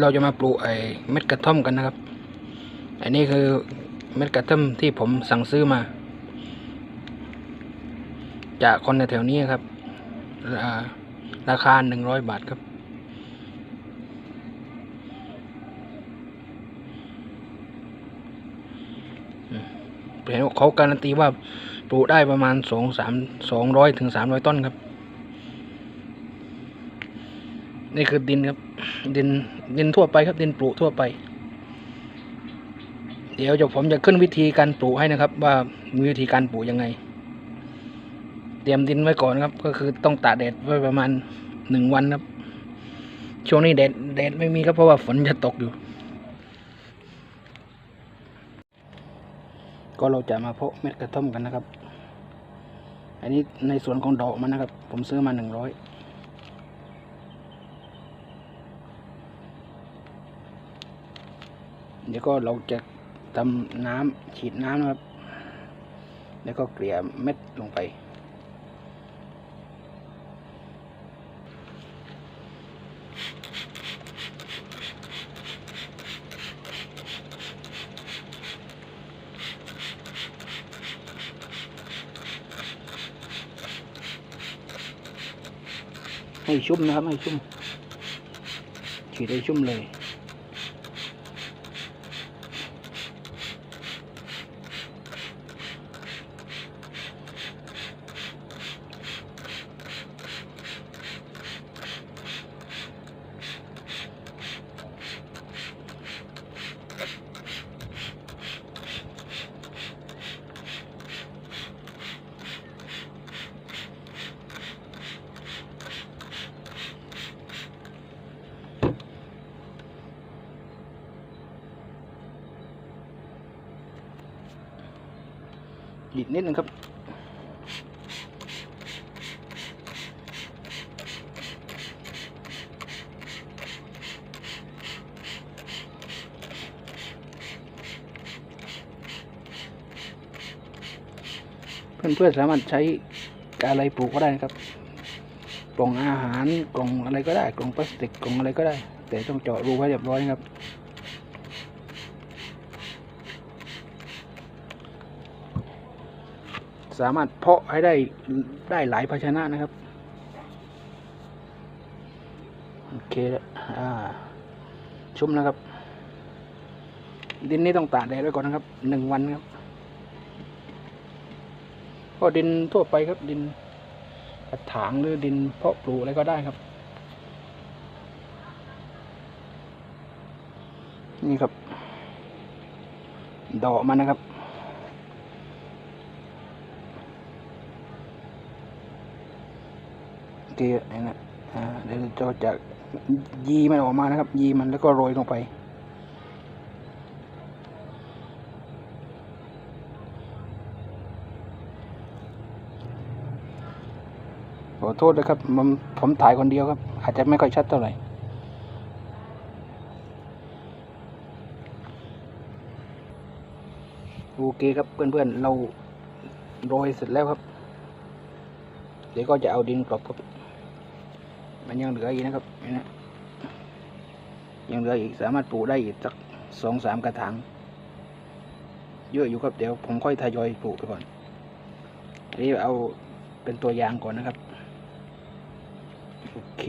เราจะมาปลูกไอ้เม็ดกระท่อมกันนะครับ อันนี้คือเม็ดกระท่อมที่ผมสั่งซื้อมา จากคนในแถวนี้ครับ ราคาหนึ่งร้อยบาทครับ เห็นเขาการันตีว่าปลูกได้ประมาณสองสามสองร้อยถึงสามร้อยต้นครับ นี่คือดินครับ ดินดินทั่วไปครับดินปลูกทั่วไป เดี๋ยวจะผมจะขึ้นวิธีการปลูกให้นะครับ ว่ามีวิธีการปลูกยังไง เตรียมดินไว้ก่อนครับ ก็คือต้องตากแดดไว้ประมาณหนึ่งวันครับ ช่วงนี้แดดแดดไม่มีครับเพราะว่าฝนจะตกอยู่ ก็เราจะมาเพาะเม็ดกระท่อมกันนะครับ อันนี้ในส่วนของดอกมันนะครับ ผมซื้อมาหนึ่งร้อย เดี๋ยวก็เราจะทำน้ำฉีดน้ำนะครับ แล้วก็เกลี่ยเม็ดลงไป ให้ชุ่มนะครับ ให้ชุ่มฉีดให้ชุ่มเลย อีกนิดนึงครับ เพื่อนๆสามารถใช้อะไรปลูกก็ได้นะครับกล่องอาหารกล่องอะไรก็ได้กล่องพลาสติกกล่องอะไรก็ได้ แต่ต้องเจาะรูให้เรียบร้อยนะครับ สามารถเพาะให้ได้ได้หลายภาชนะนะครับ โอเคแล้วอ่าชุ่มแล้วครับ ดินนี้ต้องตากแดดไว้ก่อนนะครับหนึ่งวันครับก็ดินทั่วไปครับดินกระถางหรือดินเพาะปลูกอะไรก็ได้ครับ นี่ครับ ดอกมันนะครับ โอเนี่นะเดี๋ยวเราจะยีมันออกมานะครับ ยีมันแล้วก็โรยลงไปขอโทษนะครับผมผมถ่ายคนเดียวครับ อาจจะไม่ค่อยชัดเท่าไหร่โอเคครับเพื่อนๆ เราโรยเสร็จแล้วครับ เดี๋ยวก็จะเอาดินกลบครับ มันยังเหลืออีกนะครับนี่นะยังเหลืออีกสามารถปลูกได้อีกสักสองสามกระถางเยอะอยู่ครับเดี๋ยวผมค่อยทยอยปลูกไปก่อนอันนี้เอาเป็นตัวอย่างก่อนนะครับ โอเค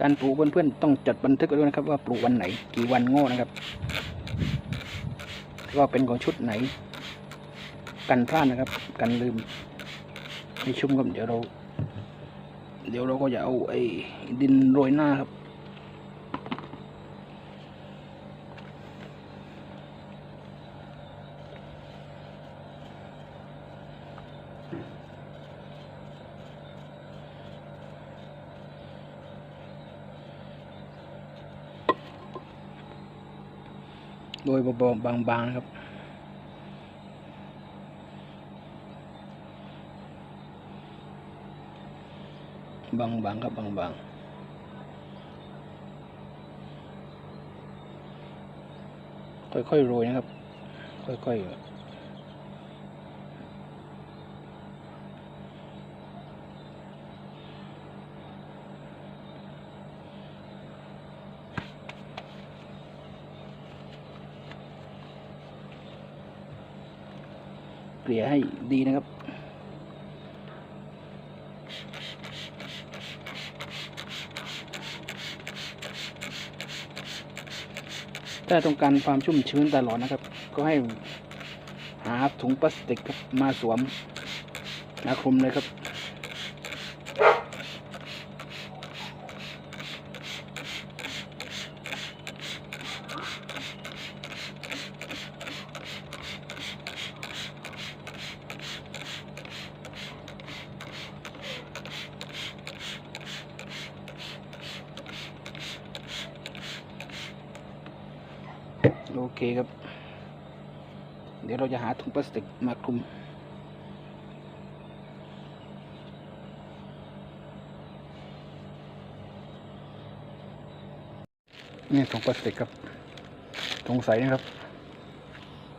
การปลูกเพื่อนๆต้องจดบันทึกไว้ด้วยนะครับ ว่าปลูกวันไหน กี่วันโง่นะครับว่าเป็นของชุดไหน กันพลาดนะครับ กันลืมให้ชุ่มครับเดี๋ยวเรา เดี๋ยวเราก็จะเอาไอ้ดินโรยหน้าครับ โดยเบาๆบางๆนะครับ บางๆครับบางๆค่อยๆโรยนะครับ ค่อยๆ เกลี่ยให้ดีนะครับ ถ้าต้องการความชุ่มชื้นตลอดนะครับ ก็ให้หาถุงพลาสติกมาสวมมาคลุมเลยครับ โอเคครับ เดี๋ยวเราจะหาถุงพลาสติกมาคลุมนี่ถุงพลาสติกครับถุงใสนะครับ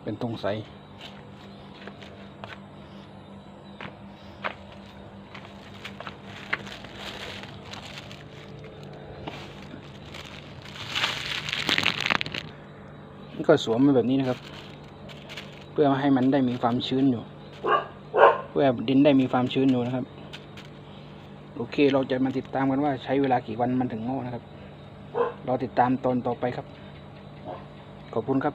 เป็นถุงใส ก็สวมมาแบบนี้นะครับ เพื่อให้มันได้มีความชื้นอยู่ เพื่อดินได้มีความชื้นอยู่นะครับ โอเค เราจะมาติดตามกันว่าใช้เวลากี่วันมันถึงงอกนะครับ เราติดตามตอนต่อไปครับ ขอบคุณครับ